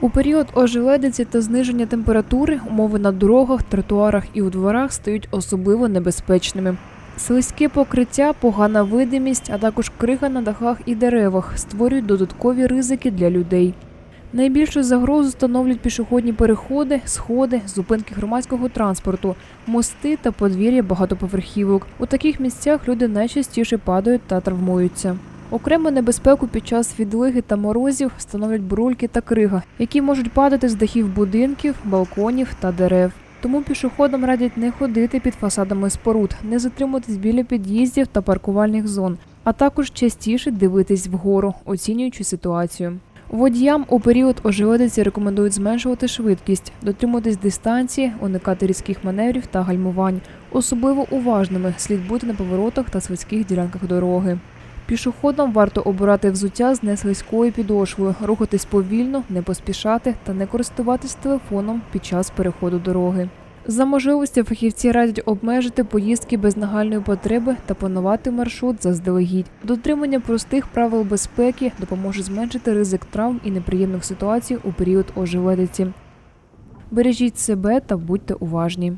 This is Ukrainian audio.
У період ожеледиці та зниження температури умови на дорогах, тротуарах і у дворах стають особливо небезпечними. Слизьке покриття, погана видимість, а також крига на дахах і деревах створюють додаткові ризики для людей. Найбільшу загрозу становлять пішохідні переходи, сходи, зупинки громадського транспорту, мости та подвір'я багатоповерхівок. У таких місцях люди найчастіше падають та травмуються. Окрему небезпеку під час відлиги та морозів становлять бурульки та крига, які можуть падати з дахів будинків, балконів та дерев. Тому пішоходам радять не ходити під фасадами споруд, не затримуватись біля під'їздів та паркувальних зон, а також частіше дивитись вгору, оцінюючи ситуацію. Водіям у період ожеледиці рекомендують зменшувати швидкість, дотримуватись дистанції, уникати різких маневрів та гальмувань. Особливо уважними слід бути на поворотах та слизьких ділянках дороги. Пішоходам варто обирати взуття з неслизькою підошвою, рухатись повільно, не поспішати та не користуватись телефоном під час переходу дороги. За можливості фахівці радять обмежити поїздки без нагальної потреби та планувати маршрут заздалегідь. Дотримання простих правил безпеки допоможе зменшити ризик травм і неприємних ситуацій у період ожеледиці. Бережіть себе та будьте уважні.